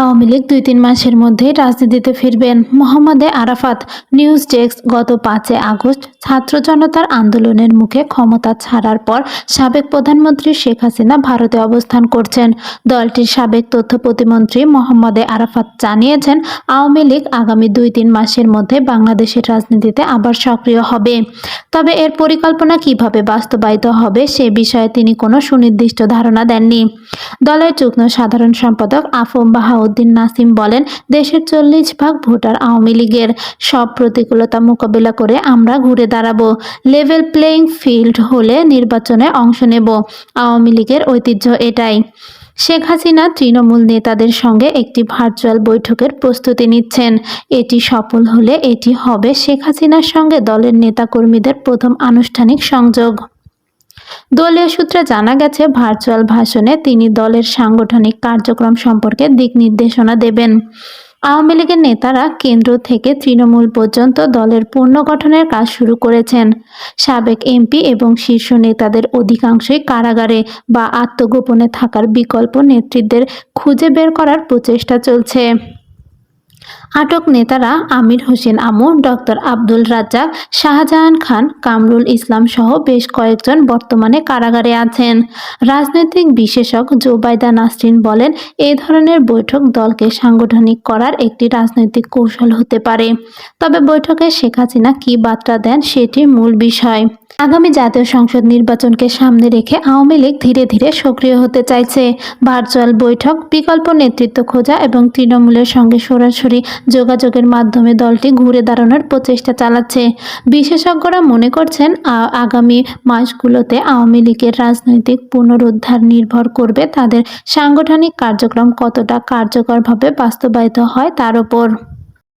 আওয়ামী লীগ দুই তিন মাসের মধ্যেই রাজনীতিতে ফিরবেন। মোহাম্মদে আরাফাত নিউজ ডেস্ক গত পাঁচে আগস্ট ছাত্র জনতার আন্দোলনের মুখে ক্ষমতা ছাড়ার পর সাবেক প্রধানমন্ত্রী শেখ হাসিনা ভারতে অবস্থান করছেন। দলটির সাবেক তথ্য প্রতিমন্ত্রী মোহাম্মদে আরাফাত জানিয়েছেন, আওয়ামী লীগ আগামী দুই তিন মাসের মধ্যে বাংলাদেশের রাজনীতিতে আবার সক্রিয় হবে। তবে এর পরিকল্পনা কীভাবে বাস্তবায়িত হবে সে বিষয়ে তিনি কোনো সুনির্দিষ্ট ধারণা দেননি। দলের যুগ্ম সাধারণ সম্পাদক আফম বাহাউদ্দিন নাসিম বলেন, দেশের চল্লিশ ভাগ ভোটার আওয়ামী লীগের। সব প্রতিকূলতা মোকাবিলা করে আমরা ঘুরে দাঁড়াবো। লেভেল প্লেইং ফিল্ড হলে নির্বাচনে অংশ নেব। আওয়ামী লীগের ঐতিহ্য এটাই। শেখ হাসিনা তৃণমূল নেতাদের সঙ্গে একটি ভার্চুয়াল বৈঠকের প্রস্তুতি নিচ্ছেন। এটি সফল হলে এটি হবে শেখ হাসিনার সঙ্গে দলের নেতাকর্মীদের প্রথম আনুষ্ঠানিক সংযোগ। দলীয় সূত্রে জানা গেছে, ভার্চুয়াল ভাষণে তিনি দলের সাংগঠনিক কার্যক্রম সম্পর্কে দিক নির্দেশনা দেবেন। আওয়ামী লীগের নেতারা কেন্দ্র থেকে তৃণমূল পর্যন্ত দলের পুনর্গঠনের কাজ শুরু করেছেন। সাবেক এমপি এবং শীর্ষ নেতাদের অধিকাংশই কারাগারে বা আত্মগোপনে থাকার বিকল্প নেতৃত্বের খুঁজে বের করার প্রচেষ্টা চলছে। আটক নেতারা আমির হোসেন আমু, ডক্টর আব্দুল রাজ্জাক, শাহজাহান খান, কামরুল ইসলাম সহ বেশ কয়েকজন বর্তমানে কারাগারে আছেন। রাজনৈতিক বিশেষজ্ঞ জোবাইদা নাসরিন বলেন এই ধরনের বৈঠক দলকে সাংগঠনিক করার একটি রাজনৈতিক কৌশল হতে পারে। তবে বৈঠকে শেখ হাসিনা কী বার্তা দেন সেটি মূল বিষয়। আগামী জাতীয় সংসদ নির্বাচনকে সামনে রেখে আওয়ামী লীগ ধীরে ধীরে সক্রিয় হতে চাইছে। ভার্চুয়াল বৈঠক, বিকল্প নেতৃত্ব খোঁজা এবং তৃণমূলের সঙ্গে সরাসরি যোগাযোগের মাধ্যমে দলটি ঘুরে দাঁড়ানোর প্রচেষ্টা চালাচ্ছে। বিশেষজ্ঞরা মনে করছেন আগামী মাসগুলোতে আওয়ামী লীগের রাজনৈতিক পুনরুদ্ধার নির্ভর করবে তাদের সাংগঠনিক কার্যক্রম কতটা কার্যকরভাবে বাস্তবায়িত হয় তার উপর